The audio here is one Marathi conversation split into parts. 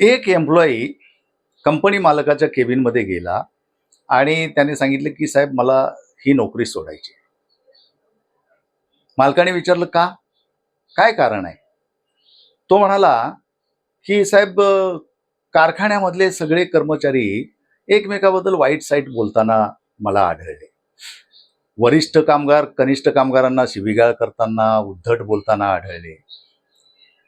एक एम्प्लॉई कंपनी मालकाच्या केबिनमध्ये गेला आणि त्याने सांगितलं की साहेब मला ही नोकरी सोडायची मालकाने विचारलं का? काय कारण आहे? तो म्हणाला की साहेब कारखान्यामधले सगळे कर्मचारी एकमेकाबद्दल वाईट साईट बोलताना मला आढळले. वरिष्ठ कामगार कनिष्ठ कामगारांना शिबिगाळ करताना उद्धट बोलताना आढळले.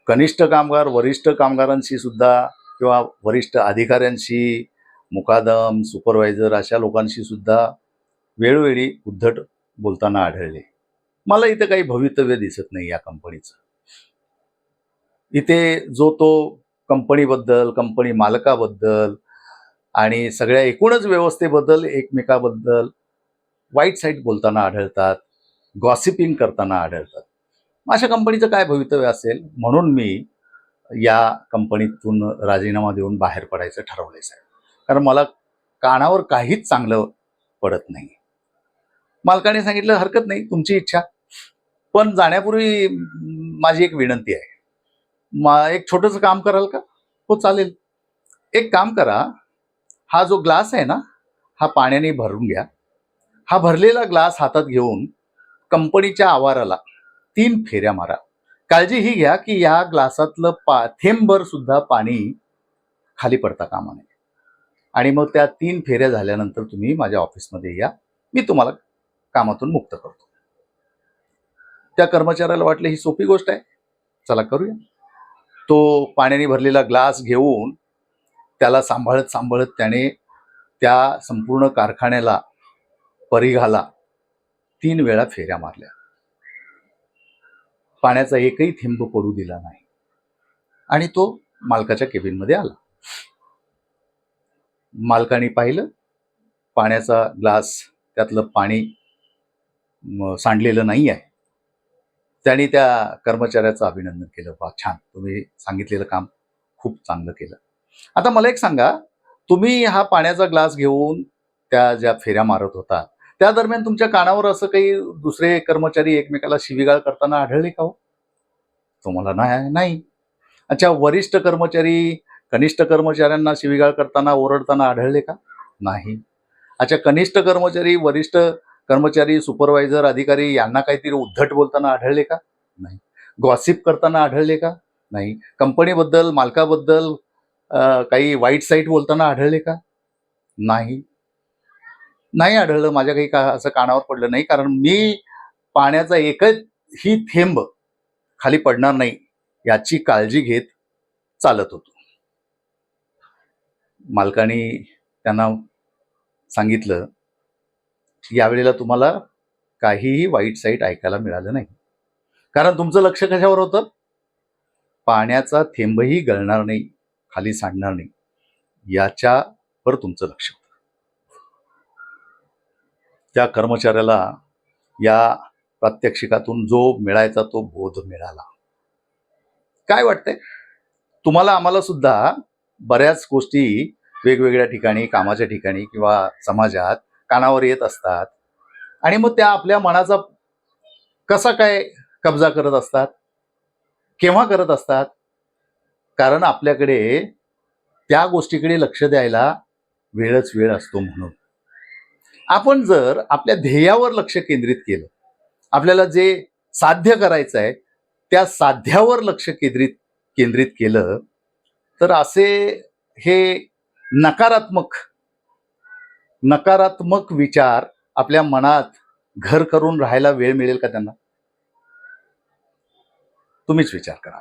कनिष्ठ कामगार वरिष्ठ कामगारांशी सुद्धा किंवा वरिष्ठ अधिकाऱ्यांशी मुकादम सुपरवायझर अशा लोकांशी सुद्धा वेळोवेळी उद्धट बोलताना आढळले. मला इथं काही भवितव्य दिसत नाही या कंपनीचं इथे जो तो कंपनीबद्दल कंपनी मालकाबद्दल आणि सगळ्या एकूणच व्यवस्थेबद्दल एकमेकाबद्दल वाईट साईट बोलताना आढळतात गॉसिपिंग करताना आढळतात. मग अशा कंपनीचं काय भवितव्य असेल? म्हणून मी या कंपनीतून राजीनामा देऊन बाहेर पडायचं ठरवलंय साहेब. कारण मला कानावर काहीच चांगलं पडत नाही मालकाने सांगितलं हरकत नाही तुमची इच्छा. पण जाण्यापूर्वी माझी एक विनंती आहे. मा एक छोटंसं काम कराल का? हो चालेल. एक काम करा. हा जो ग्लास आहे ना हा पाण्याने भरून घ्या. हा भरलेला ग्लास हातात घेऊन कंपनीच्या आवाराला तीन फेऱ्या मारा. काळजी ही घ्या की या ग्लासातलं पा थेंबर सुद्धा पाणी खाली पडता कामा नये आणि मग त्या तीन फेऱ्या झाल्यानंतर तुम्ही माझ्या ऑफिसमध्ये या. मी तुम्हाला कामातून मुक्त करतो. त्या कर्मचाऱ्याला वाटलं ही सोपी गोष्ट आहे. चला करूया. तो पाण्याने भरलेला ग्लास घेऊन त्याला सांभाळत सांभाळत त्याने त्या संपूर्ण कारखान्याला परिघाला तीन वेळा फेऱ्या मारल्या. पाण्याचा एकही थेंब पडू दिला नाही. आणि तो मालकाच्या केबिनमध्ये आला. मालकाने पाहिलं पाण्याचा ग्लास त्यातलं पाणी सांडलेलं नाही आहे. त्याने त्या कर्मचाऱ्याचं अभिनंदन केलं. वा छान. तुम्ही सांगितलेलं काम खूप चांगलं केलं. आता मला एक सांगा तुम्ही हा पाण्याचा ग्लास घेऊन त्या ज्या फेऱ्या मारत होता त्या दरम्यान तुमच्या कानावर असं काही दुसरे कर्मचारी एकमेकाला शिवीगाळ करताना आढळले का हो? तुम्हाला नाही नाही. अच्छा वरिष्ठ कर्मचारी कनिष्ठ कर्मचाऱ्यांना शिवीगाळ करताना ओरडताना आढळले का? नाही. अच्छा कनिष्ठ कर्मचारी वरिष्ठ कर्मचारी सुपरवायझर अधिकारी यांना काहीतरी उद्धट बोलताना आढळले का? नाही. गॉसिप करताना आढळले का? नाही. कंपनीबद्दल मालकाबद्दल काही वाईट साईट बोलताना आढळले का? नाही. नाही आढळलं माझ्या काही का असं कानावर पडलं नाही. कारण मी पाण्याचा एकच ही थेंब खाली पडणार नाही याची काळजी घेत चालत होतो. मालकाने त्यांना सांगितलं यावेळेला तुम्हाला काहीही वाईट साईट ऐकायला मिळालं नाही. कारण तुमचं लक्ष कशावर होतं? पाण्याचा थेंबही गळणार नाही खाली सांडणार नाही याच्यावर तुमचं लक्ष होतं. त्या कर्मचाऱ्याला या प्रात्यक्षिकातून जो मिळायचा तो बोध मिळाला. काय वाटतंय? तुम्हाला आम्हाला सुद्धा बऱ्याच गोष्टी वेगवेगळ्या ठिकाणी कामाच्या ठिकाणी किंवा समाजात कानावर येत असतात. आणि मग त्या आपल्या मनाचा कसा काय कब्जा करत असतात? केव्हा करत असतात? कारण आपल्याकडे त्या गोष्टीकडे लक्ष द्यायला वेळच वेळ असतो म्हणून. आपण जर आपल्या ध्येयावर लक्ष केंद्रित केलं आपल्याला जे साध्य करायचं आहे त्या साध्यावर लक्ष केंद्रित केंद्रित केलं तर असे हे नकारात्मक नकारात्मक विचार आपल्या मनात घर करून राहायला वेळ मिळेल का त्यांना? तुम्हीच विचार करा.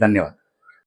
धन्यवाद.